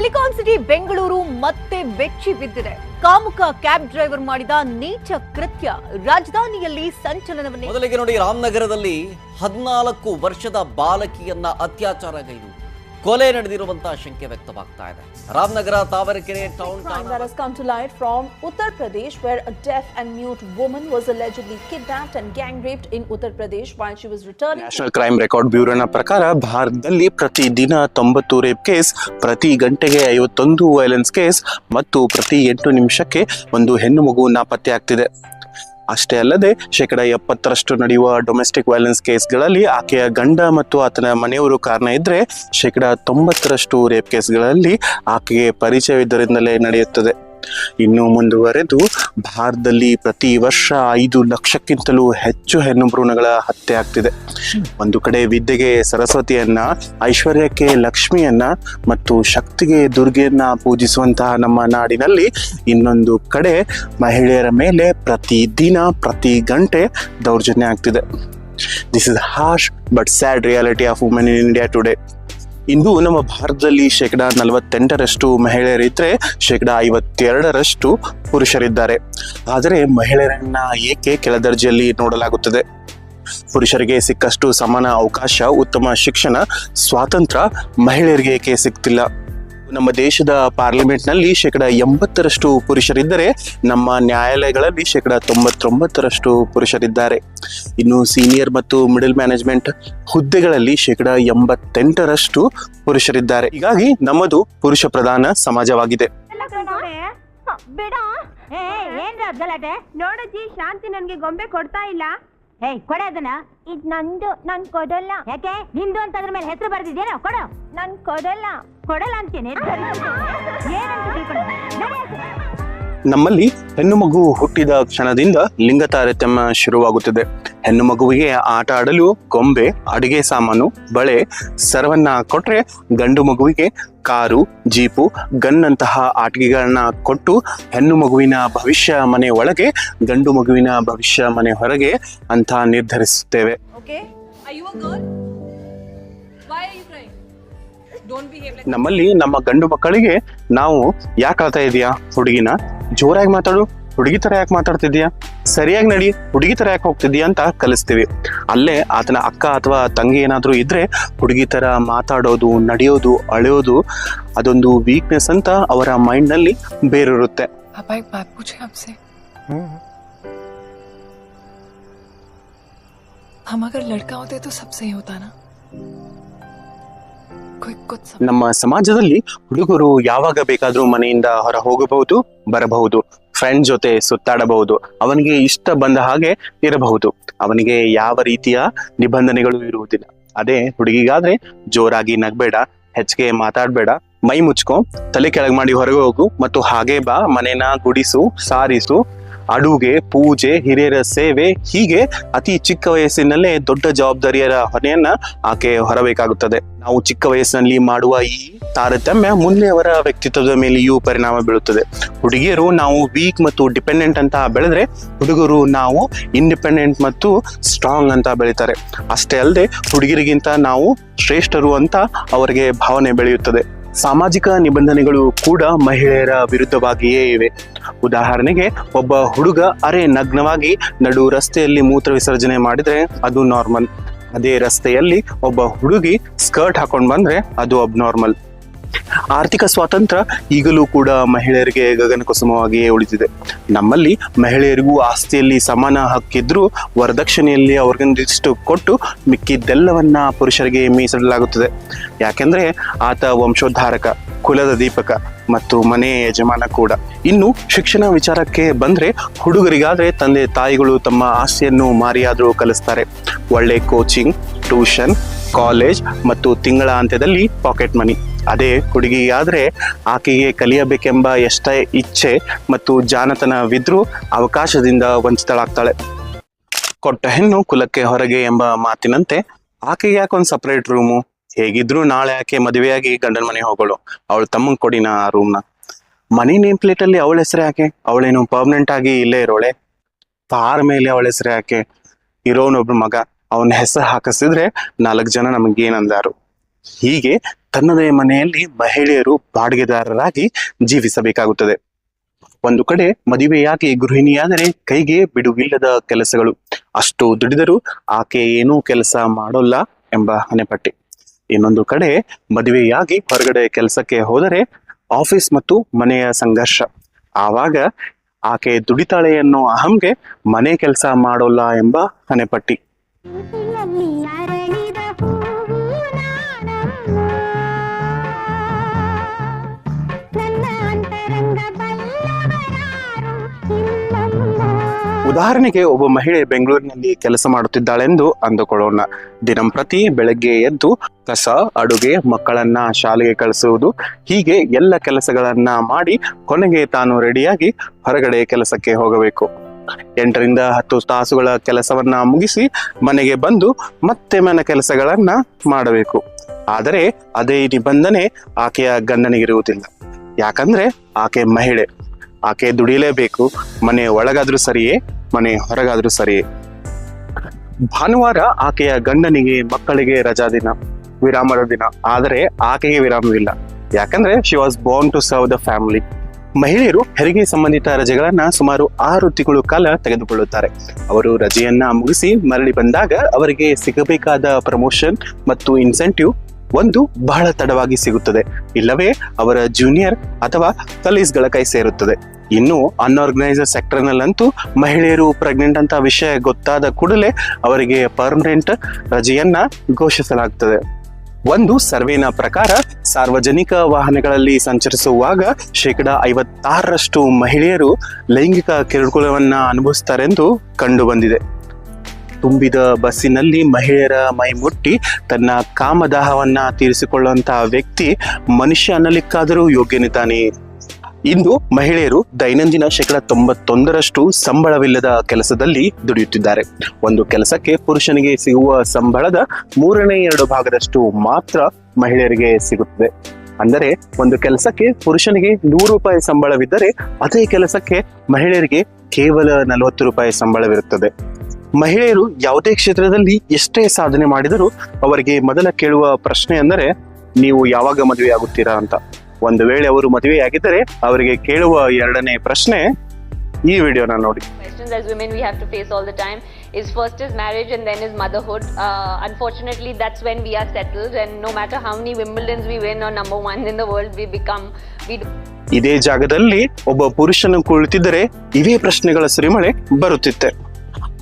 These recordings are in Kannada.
ಸಿಲಿಕಾನ್ ಸಿಟಿ ಬೆಂಗಳೂರು ಮತ್ತೆ ಬೆಚ್ಚಿ ಬಿದ್ದಿದೆ. ಕಾಮುಕ ಕ್ಯಾಬ್ ಡ್ರೈವರ್ ಮಾಡಿದ ನೀಚ ಕೃತ್ಯ. ರಾಜಧಾನಿಯಲ್ಲಿ ಸಂಚಲನವನ್ನು ಮೊದಲಿಗೆ ನೋಡಿ, ರಾಮನಗರದಲ್ಲಿ ಹದಿನಾಲ್ಕು ವರ್ಷದ ಬಾಲಕಿಯನ್ನ ಅತ್ಯಾಚಾರಗೈದು ಕೊಲೆ ನಡೆದಿರುವಂತಹ ಶಂಕೆ ವ್ಯಕ್ತವಾಗ್ತಾ ಇದೆ. Ramanagara Tavarekere town from Uttar Pradesh were deaf and mute woman was allegedly kidnapped and gang raped in Uttar Pradesh while she was return national crime record ಬ್ಯೂರೋನ ಪ್ರಕಾರ ಭಾರತದಲ್ಲಿ ಪ್ರತಿದಿನ ತೊಂಬತ್ತು ರೇಪ್ ಕೇಸ್ ಪ್ರತಿ ಗಂಟೆಗೆ ಐವತ್ತೊಂದು ವೈಲೆನ್ಸ್ ಕೇಸ್ ಮತ್ತು ಪ್ರತಿ ಎಂಟು ನಿಮಿಷಕ್ಕೆ ಒಂದು ಹೆಣ್ಣು ಮಗು ನಾಪತ್ತೆ ಆಗ್ತಿದೆ ಅಷ್ಟೇ ಅಲ್ಲದೆ ಶೇಕಡ ಎಪ್ಪತ್ತರಷ್ಟು ನಡೆಯುವ ಡೊಮೆಸ್ಟಿಕ್ ವೈಲೆನ್ಸ್ ಕೇಸ್ಗಳಲ್ಲಿ ಆಕೆಯ ಗಂಡ ಮತ್ತು ಆತನ ಮನೆಯವರು ಕಾರಣ ಇದ್ರೆ ಶೇಕಡ ತೊಂಬತ್ತರಷ್ಟು ರೇಪ್ ಕೇಸ್ಗಳಲ್ಲಿ ಆಕೆಗೆ ಪರಿಚಯವಿದ್ದರಿಂದಲೇ ನಡೆಯುತ್ತದೆ. ಇನ್ನು ಮುಂದುವರೆದು ಭಾರತದಲ್ಲಿ ಪ್ರತಿ ವರ್ಷ ಐದು ಲಕ್ಷಕ್ಕಿಂತಲೂ ಹೆಚ್ಚು ಹೆಣ್ಣು ಭ್ರೂಣಗಳ ಹತ್ಯೆ ಆಗ್ತಿದೆ. ಒಂದು ಕಡೆ ವಿದ್ಯೆಗೆ ಸರಸ್ವತಿಯನ್ನ, ಐಶ್ವರ್ಯಕ್ಕೆ ಲಕ್ಷ್ಮಿಯನ್ನ ಮತ್ತು ಶಕ್ತಿಗೆ ದುರ್ಗೆಯನ್ನ ಪೂಜಿಸುವಂತಹ ನಮ್ಮ ನಾಡಿನಲ್ಲಿ ಇನ್ನೊಂದು ಕಡೆ ಮಹಿಳೆಯರ ಮೇಲೆ ಪ್ರತಿ ದಿನ, ಪ್ರತಿ ಗಂಟೆ ದೌರ್ಜನ್ಯ ಆಗ್ತಿದೆ. This is harsh but sad reality of women in India today ಇಂದು ನಮ್ಮ ಭಾರತದಲ್ಲಿ ಶೇಕಡ ನಲವತ್ತೆಂಟರಷ್ಟು ಮಹಿಳೆಯರಿದ್ರೆ ಶೇಕಡ ಐವತ್ತೆರಡರಷ್ಟು ಪುರುಷರಿದ್ದಾರೆ. ಆದರೆ ಮಹಿಳೆಯರನ್ನ ಏಕೆ ಕೆಳದರ್ಜೆಯಲ್ಲಿ ನೋಡಲಾಗುತ್ತದೆ? ಪುರುಷರಿಗೆ ಸಿಕ್ಕಷ್ಟು ಸಮಾನ ಅವಕಾಶ, ಉತ್ತಮ ಶಿಕ್ಷಣ, ಸ್ವಾತಂತ್ರ್ಯ ಮಹಿಳೆಯರಿಗೆ ಏಕೆ ಸಿಗ್ತಿಲ್ಲ ನಮ್ಮ ದೇಶದ ಪಾರ್ಲಿಮೆಂಟ್ನಲ್ಲಿ ಶೇಕಡ ಎಂಬತ್ತರಷ್ಟು ಪುರುಷರಿದ್ದರೆ ನಮ್ಮ ನ್ಯಾಯಾಲಯಗಳಲ್ಲಿ ಶೇಕಡ ತೊಂಬತ್ತೊಂಬತ್ತರಷ್ಟು ಪುರುಷರಿದ್ದಾರೆ. ಇನ್ನು ಸೀನಿಯರ್ ಮತ್ತು ಮಿಡಲ್ ಮ್ಯಾನೇಜ್ಮೆಂಟ್ ಹುದ್ದೆಗಳಲ್ಲಿ ಶೇಕಡ ಎಂಬತ್ತೆಂಟರಷ್ಟು ಪುರುಷರಿದ್ದಾರೆ. ಹೀಗಾಗಿ ನಮ್ಮದು ಪುರುಷ ಪ್ರಧಾನ ಸಮಾಜವಾಗಿದೆ. ಗಲಾಟೆ ಶಾಂತಿ ನನ್ಗೆ ಗೊಂಬೆ ಕೊಡ್ತಾ ಇಲ್ಲ. ಹೇ, ಕೊಡೆ ಅದನ್ನ. ನಂದು, ನಾನು ಕೊಡಲ್ಲ. ಯಾಕೆ? ನಿಂದು ಅಂತ ಅದ್ರ ಮೇಲೆ ಹೆಸರು ಬರ್ದಿದ್ದೇನೋ? ಕೊಡು. ನಾನು ಕೊಡಲ್ಲ. ಕೊಡಲ್ಲ? ನಮ್ಮಲ್ಲಿ ಹೆಣ್ಣು ಮಗು ಹುಟ್ಟಿದ ಕ್ಷಣದಿಂದ ಲಿಂಗ ತಾರತಮ್ಯ ಶುರುವಾಗುತ್ತದೆ. ಹೆಣ್ಣು ಮಗುವಿಗೆ ಆಟ ಆಡಲು ಗೊಂಬೆ ಅಡುಗೆ ಸಾಮಾನು ಬಳೆ ಸರವನ್ನ ಕೊಟ್ರೆ ಗಂಡು ಮಗುವಿಗೆ ಕಾರು ಜೀಪು ಗನ್ನಂತಹ ಆಟಿಕೆಗಳನ್ನ ಕೊಟ್ಟು ಹೆಣ್ಣು ಮಗುವಿನ ಭವಿಷ್ಯ ಮನೆ ಒಳಗೆ ಗಂಡು ಮಗುವಿನ ಭವಿಷ್ಯ ಮನೆ ಹೊರಗೆ ಅಂತ ನಿರ್ಧರಿಸುತ್ತೇವೆ. ನಮ್ಮಲ್ಲಿ ನಮ್ಮ ಗಂಡು ಮಕ್ಕಳಿಗೆ ನಾವು ಯಾಕೆ ಆಳ್ತಾ ಇದೀಯಾ ಹುಡುಗಿನ ಜೋರಾಗಿ ಮಾತಾಡು ಹುಡುಗಿ ತರ ಯಾಕೆ ಮಾತಾಡ್ತಿದ್ಯಾ ಸರಿಯಾಗಿ ನಡಿ ಹುಡುಗಿ ತರ ಯಾಕೆ ಹೋಗ್ತಿದ್ಯಾ ಅಂತ ಕಲಿಸ್ತೀವಿ ಅಲ್ಲೇ ಆತನ ಅಕ್ಕ ಅಥವಾ ತಂಗಿ ಏನಾದ್ರೂ ಇದ್ರೆ ಹುಡುಗಿ ತರ ಮಾತಾಡೋದು ನಡೆಯೋದು ಅಳೆಯೋದು ಅದೊಂದು ವೀಕ್ನೆಸ್ ಅಂತ ಅವರ ಮೈಂಡ್ ನಲ್ಲಿ ಬೇರಿರುತ್ತೆ पापा एक बात पूछे आपसे हम अगर लड़का होते तो सब सही होता ना कोई कुछ सब ನಮ್ಮ ಸಮಾಜದಲ್ಲಿ ಹುಡುಗರು ಯಾವಾಗ ಬೇಕಾದ್ರೂ ಮನೆಯಿಂದ ಹೊರ ಹೋಗಬಹುದು, ಬರಬಹುದು ಫ್ರೆಂಡ್ ಜೊತೆ ಸುತ್ತಾಡಬಹುದು, ಅವನಿಗೆ ಇಷ್ಟ ಬಂದ ಹಾಗೆ ಇರಬಹುದು. ಅವನಿಗೆ ಯಾವ ರೀತಿಯ ನಿಬಂಧನೆಗಳು ಇರುವುದಿಲ್ಲ. ಅದೇ ಹುಡುಗಿಗಾದ್ರೆ ಜೋರಾಗಿ ನಗಬೇಡ, ಹೆಚ್ಚಿಗೆ ಮಾತಾಡ್ಬೇಡ, ಮೈ ಮುಚ್ಕೊ, ತಲೆ ಕೆಳಗೆ ಮಾಡಿ ಹೊರಗೆ ಹೋಗು, ಮತ್ತು ಹಾಗೆ ಬಾ, ಮನೆನ ಗುಡಿಸು, ಸಾರಿಸು ಅಡುಗೆ, ಪೂಜೆ, ಹಿರಿಯರ ಸೇವೆ ಹೀಗೆ ಅತಿ ಚಿಕ್ಕ ವಯಸ್ಸಿನಲ್ಲೇ ದೊಡ್ಡ ಜವಾಬ್ದಾರಿಯರ ಹೊಣೆಯನ್ನ ಆಕೆ ಹೊರಬೇಕಾಗುತ್ತದೆ. ನಾವು ಚಿಕ್ಕ ವಯಸ್ಸಿನಲ್ಲಿ ಮಾಡುವ ಈ ತಾರತಮ್ಯ ಮುಂದೆ ಅವರ ವ್ಯಕ್ತಿತ್ವದ ಮೇಲೆಯೂ ಪರಿಣಾಮ ಬೀಳುತ್ತದೆ ಹುಡುಗಿಯರು ನಾವು ವೀಕ್ ಮತ್ತು ಡಿಪೆಂಡೆಂಟ್ ಅಂತ ಬೆಳೆದ್ರೆ ಹುಡುಗರು ನಾವು ಇಂಡಿಪೆಂಡೆಂಟ್ ಮತ್ತು ಸ್ಟ್ರಾಂಗ್ ಅಂತ ಬೆಳೀತಾರೆ. ಅಷ್ಟೇ ಅಲ್ಲದೆ ಹುಡುಗಿರಿಗಿಂತ ನಾವು ಶ್ರೇಷ್ಠರು ಅಂತ ಅವರಿಗೆ ಭಾವನೆ ಬೆಳೆಯುತ್ತದೆ. ಸಾಮಾಜಿಕ ನಿಬಂಧನೆಗಳು ಕೂಡ ಮಹಿಳೆಯರ ವಿರುದ್ಧವಾಗಿಯೇ ಇವೆ. ಉದಾಹರಣೆಗೆ, ಒಬ್ಬ ಹುಡುಗ ಅರೆ ನಗ್ನವಾಗಿ ನಡು ರಸ್ತೆಯಲ್ಲಿ ಮೂತ್ರ ವಿಸರ್ಜನೆ ಮಾಡಿದ್ರೆ ಅದು ನಾರ್ಮಲ್ ಅದೇ ರಸ್ತೆಯಲ್ಲಿ ಒಬ್ಬ ಹುಡುಗಿ ಸ್ಕರ್ಟ್ ಹಾಕೊಂಡ್ ಬಂದ್ರೆ ಅದು ಅಬ್ನಾರ್ಮಲ್ ಆರ್ಥಿಕ ಸ್ವಾತಂತ್ರ್ಯ ಈಗಲೂ ಕೂಡ ಮಹಿಳೆಯರಿಗೆ ಗಗನಕುಸುಮವಾಗಿಯೇ ಉಳಿದಿದೆ. ನಮ್ಮಲ್ಲಿ ಮಹಿಳೆಯರಿಗೂ ಆಸ್ತಿಯಲ್ಲಿ ಸಮಾನ ಹಕ್ಕಿದ್ರೂ ವರದಕ್ಷಿಣೆಯಲ್ಲಿ ಅವ್ರಿಗೊಂದಿಷ್ಟು ಕೊಟ್ಟು ಮಿಕ್ಕಿದ್ದೆಲ್ಲವನ್ನ ಪುರುಷರಿಗೆ ಮೀಸಲಿಡಲಾಗುತ್ತದೆ. ಯಾಕೆಂದ್ರೆ ಆತ ವಂಶೋದ್ಧಾರಕ, ಕುಲದ ದೀಪಕ ಮತ್ತು ಮನೆ ಯಜಮಾನ ಕೂಡ. ಇನ್ನು ಶಿಕ್ಷಣ ವಿಚಾರಕ್ಕೆ ಬಂದ್ರೆ ಹುಡುಗರಿಗಾದ್ರೆ ತಂದೆ ತಾಯಿಗಳು ತಮ್ಮ ಆಸ್ತಿಯನ್ನು ಮಾರಿಯಾದರೂ ಕಲಿಸ್ತಾರೆ. ಒಳ್ಳೆ ಕೋಚಿಂಗ್ ಟ್ಯೂಷನ್ ಕಾಲೇಜ್ ಮತ್ತು ತಿಂಗಳ ಅಂತ್ಯದಲ್ಲಿ ಪಾಕೆಟ್ ಮನಿ ಅದೇ ಹುಡುಗಿಯಾದರೆ ಆಕೆಗೆ ಕಲಿಯಬೇಕೆಂಬ ಎಷ್ಟೇ ಇಚ್ಛೆ ಮತ್ತು ಜಾಣತನವಿದ್ರೂ ಅವಕಾಶದಿಂದ ವಂಚಿತಳಾಗ್ತಾಳೆ. ಕೊಟ್ಟ ಹೆಣ್ಣು ಕುಲಕ್ಕೆ ಹೊರಗೆ ಎಂಬ ಮಾತಿನಂತೆ ಆಕೆಗೆ ಯಾಕೆ ಒಂದು ಸಪರೇಟ್ ರೂಮು ಹೇಗಿದ್ರು ನಾಳೆ ಆಕೆ ಮದುವೆಯಾಗಿ ಗಂಡನ ಮನೆ ಹೋಗೋಳು. ಅವಳು ತಮ್ಮಂಗ್ ಕೊಡಿನ ಆ ರೂಮ್ನ ಮನಿ ನೇಮ್ ಪ್ಲೇಟ್ ಅಲ್ಲಿ ಅವಳ ಹೆಸರೇ ಯಾಕೆ? ಅವಳೇನು ಪರ್ಮನೆಂಟ್ ಆಗಿ ಇಲ್ಲೇ ಇರೋಳೆ? ತಾರ ಮೇಲೆ ಅವಳ ಹೆಸರೇ ಯಾಕೆ? ಇರೋನೊಬ್ರು ಮಗ. ಅವನ ಹೆಸರು ಹಾಕಿಸಿದ್ರೆ ನಾಲ್ಕು ಜನ ನಮಗೇನಂದಾರು. ಹೀಗೆ ತನ್ನದೇ ಮನೆಯಲ್ಲಿ ಮಹಿಳೆಯರು ಬಾಡಿಗೆದಾರರಾಗಿ ಜೀವಿಸಬೇಕಾಗುತ್ತದೆ. ಒಂದು ಕಡೆ ಮದುವೆಯಾಗಿ ಗೃಹಿಣಿಯಾದರೆ ಕೈಗೆ ಬಿಡುವಿಲ್ಲದ ಕೆಲಸಗಳು. ಅಷ್ಟು ದುಡಿದರೂ ಆಕೆ ಏನೂ ಕೆಲಸ ಮಾಡೋಲ್ಲ ಎಂಬ ಹಣೆಪಟ್ಟಿ. ಇನ್ನೊಂದು ಕಡೆ ಮದುವೆಯಾಗಿ ಹೊರಗಡೆ ಕೆಲಸಕ್ಕೆ ಹೋದರೆ ಆಫೀಸ್ ಮತ್ತು ಮನೆಯ ಸಂಘರ್ಷ. ಆವಾಗ ಆಕೆ ದುಡಿತಾಳೆ ಅನ್ನೋ ಅಹಂಗೆ ಮನೆ ಕೆಲಸ ಮಾಡೋಲ್ಲ ಎಂಬ ಹಣೆಪಟ್ಟಿ. ಉದಾಹರಣೆಗೆ ಒಬ್ಬ ಮಹಿಳೆ ಬೆಂಗಳೂರಿನಲ್ಲಿ ಕೆಲಸ ಮಾಡುತ್ತಿದ್ದಾಳೆಂದು ಅಂದುಕೊಳ್ಳೋಣ. ದಿನಂಪ್ರತಿ ಬೆಳಗ್ಗೆ ಎದ್ದು ಕಸ, ಅಡುಗೆ, ಮಕ್ಕಳನ್ನ ಶಾಲೆಗೆ ಕಳಿಸುವುದು, ಹೀಗೆ ಎಲ್ಲ ಕೆಲಸಗಳನ್ನ ಮಾಡಿ ಕೊನೆಗೆ ತಾನು ರೆಡಿಯಾಗಿ ಹೊರಗಡೆ ಕೆಲಸಕ್ಕೆ ಹೋಗಬೇಕು. ಎಂಟರಿಂದ ಹತ್ತು ತಾಸುಗಳ ಕೆಲಸವನ್ನ ಮುಗಿಸಿ ಮನೆಗೆ ಬಂದು ಮತ್ತೆ ಮನೆ ಕೆಲಸಗಳನ್ನ ಮಾಡಬೇಕು. ಆದರೆ ಅದೇ ನಿಬಂಧನೆ ಆಕೆಯ ಗಂಡನಿಗಿರುವುದಿಲ್ಲ. ಯಾಕಂದ್ರೆ ಆಕೆ ಮಹಿಳೆ. ಆಕೆ ದುಡಿಯಲೇಬೇಕು ಮನೆ ಒಳಗಾದ್ರೂ ಸರಿಯೇ ಮನೆ ಹೊರಗಾದ್ರೂ ಸರಿ. ಭಾನುವಾರ ಆಕೆಯ ಗಂಡನಿಗೆ ಮಕ್ಕಳಿಗೆ ರಜಾ ದಿನ, ವಿರಾಮದ ದಿನ. ಆದರೆ ಆಕೆಗೆ ವಿರಾಮವಿಲ್ಲ ಯಾಕಂದ್ರೆ she was born to serve the family ಮಹಿಳೆಯರು ಹೆರಿಗೆ ಸಂಬಂಧಿತ ರಜೆಗಳನ್ನ ಸುಮಾರು ಆರು ತಿಂಗಳು ಕಾಲ ತೆಗೆದುಕೊಳ್ಳುತ್ತಾರೆ. ಅವರು ರಜೆಯನ್ನ ಮುಗಿಸಿ ಮರಳಿ ಬಂದಾಗ ಅವರಿಗೆ ಸಿಗಬೇಕಾದ ಪ್ರಮೋಷನ್ ಮತ್ತು ಇನ್ಸೆಂಟಿವ್ ಒಂದು ಬಹಳ ತಡವಾಗಿ ಸಿಗುತ್ತದೆ. ಇಲ್ಲವೇ ಅವರ ಜೂನಿಯರ್ ಅಥವಾ ಕಲೀಸ್ಗಳ ಕೈ ಸೇರುತ್ತದೆ. ಇನ್ನು ಅನ್ಆರ್ಗನೈಸರ್ ಸೆಕ್ಟರ್ನಲ್ಲಂತೂ ಮಹಿಳೆಯರು ಪ್ರೆಗ್ನೆಂಟ್ ಅಂತ ವಿಷಯ ಗೊತ್ತಾದ ಕೂಡಲೇ ಅವರಿಗೆ ಪರ್ಮನೆಂಟ್ ರಜೆಯನ್ನ ಘೋಷಿಸಲಾಗುತ್ತದೆ ಒಂದು ಸರ್ವೇನ ಪ್ರಕಾರ ಸಾರ್ವಜನಿಕ ವಾಹನಗಳಲ್ಲಿ ಸಂಚರಿಸುವಾಗ ಶೇಕಡ ಐವತ್ತಾರರಷ್ಟು ಮಹಿಳೆಯರು ಲೈಂಗಿಕ ಕಿರುಕುಳವನ್ನ ಅನುಭವಿಸ್ತಾರೆಂದು ಕಂಡು ಬಂದಿದೆ ತುಂಬಿದ ಬಸ್ಸಿನಲ್ಲಿ ಮಹಿಳೆಯರ ಮೈ ಮುಟ್ಟಿ ತನ್ನ ಕಾಮದಾಹವನ್ನ ತೀರಿಸಿಕೊಳ್ಳುವಂತಹ ವ್ಯಕ್ತಿ ಮನುಷ್ಯ ಅನ್ನಲಿಕ್ಕಾದರೂ ಯೋಗ್ಯನಿದ್ದಾನೆ ಇಂದು ಮಹಿಳೆಯರು ದೈನಂದಿನ ಶೇಕಡ ತೊಂಬತ್ತೊಂದರಷ್ಟು ಸಂಬಳವಿಲ್ಲದ ಕೆಲಸದಲ್ಲಿ ದುಡಿಯುತ್ತಿದ್ದಾರೆ. ಒಂದು ಕೆಲಸಕ್ಕೆ ಪುರುಷನಿಗೆ ಸಿಗುವ ಸಂಬಳದ ಮೂರನೇ ಎರಡು ಭಾಗದಷ್ಟು ಮಾತ್ರ ಮಹಿಳೆಯರಿಗೆ ಸಿಗುತ್ತದೆ. ಅಂದರೆ ಒಂದು ಕೆಲಸಕ್ಕೆ ಪುರುಷನಿಗೆ ನೂರು ರೂಪಾಯಿ ಸಂಬಳವಿದ್ದರೆ, ಅದೇ ಕೆಲಸಕ್ಕೆ ಮಹಿಳೆಯರಿಗೆ ಕೇವಲ ನಲವತ್ತು ರೂಪಾಯಿ ಸಂಬಳವಿರುತ್ತದೆ. ಮಹಿಳೆಯರು ಯಾವುದೇ ಕ್ಷೇತ್ರದಲ್ಲಿ ಎಷ್ಟೇ ಸಾಧನೆ ಮಾಡಿದರೂ ಅವರಿಗೆ ಮೊದಲ ಕೇಳುವ ಪ್ರಶ್ನೆ ಅಂದರೆ ನೀವು ಯಾವಾಗ ಮದುವೆ ಆಗುತ್ತೀರಾ ಅಂತ ಒಂದು ವೇಳೆ ಅವರು ಮದುವೆಯಾಗಿದ್ದರೆ ಅವರಿಗೆ ಕೇಳುವ ಎರಡನೇ ಪ್ರಶ್ನೆ ಈ ವಿಡಿಯೋನ ನೋಡಿ as women we have to face all the time is first is marriage and then is motherhood. Uh, unfortunately, that's when we are settled, and no matter how many Wimbledons we win or number one in the world we become, we do ಇದೇ ಜಾಗದಲ್ಲಿ ಒಬ್ಬ ಪುರುಷನು ಕುಳಿತಿದ್ದರೆ ಇವೇ ಪ್ರಶ್ನೆಗಳ ಸುರಿಮಳೆ ಬರುತ್ತಿತ್ತೆ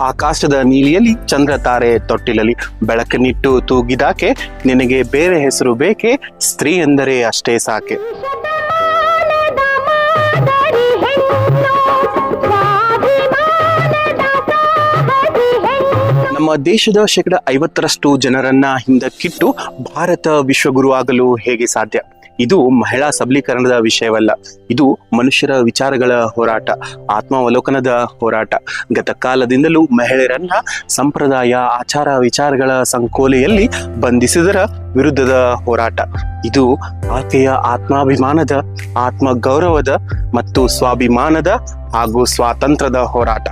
ಆಕಾಶದ ನೀಲಿಯಲ್ಲಿ ಚಂದ್ರ ತಾರೆ ತೊಟ್ಟಿಲಲ್ಲಿ ಬೆಳಕನ್ನಿಟ್ಟು ತೂಗಿದಾಕೆ, ನಿನಗೆ ಬೇರೆ ಹೆಸರು ಬೇಕೆ ಸ್ತ್ರೀ ಎಂದರೆ ಅಷ್ಟೇ ಸಾಕೆ. ನಮ್ಮ ದೇಶದ ಶೇಕಡ ಐವತ್ತರಷ್ಟು ಜನರನ್ನ ಹಿಂದಕ್ಕಿಟ್ಟು ಭಾರತ ವಿಶ್ವಗುರು ಆಗಲು ಹೇಗೆ ಸಾಧ್ಯ ಇದು ಮಹಿಳಾ ಸಬಲೀಕರಣದ ವಿಷಯವಲ್ಲ. ಇದು ಮನುಷ್ಯರ ವಿಚಾರಗಳ ಹೋರಾಟ, ಆತ್ಮಾವಲೋಕನದ ಹೋರಾಟ. ಗತ ಕಾಲದಿಂದಲೂ ಮಹಿಳೆಯರನ್ನ ಸಂಪ್ರದಾಯ, ಆಚಾರ, ವಿಚಾರಗಳ ಸಂಕೋಲೆಯಲ್ಲಿ ಬಂಧಿಸಿದರ ವಿರುದ್ಧದ ಹೋರಾಟ. ಇದು ಆಕೆಯ ಆತ್ಮಾಭಿಮಾನದ ಆತ್ಮ ಗೌರವದ ಮತ್ತು ಸ್ವಾಭಿಮಾನದ ಹಾಗೂ ಸ್ವಾತಂತ್ರ್ಯದ ಹೋರಾಟ.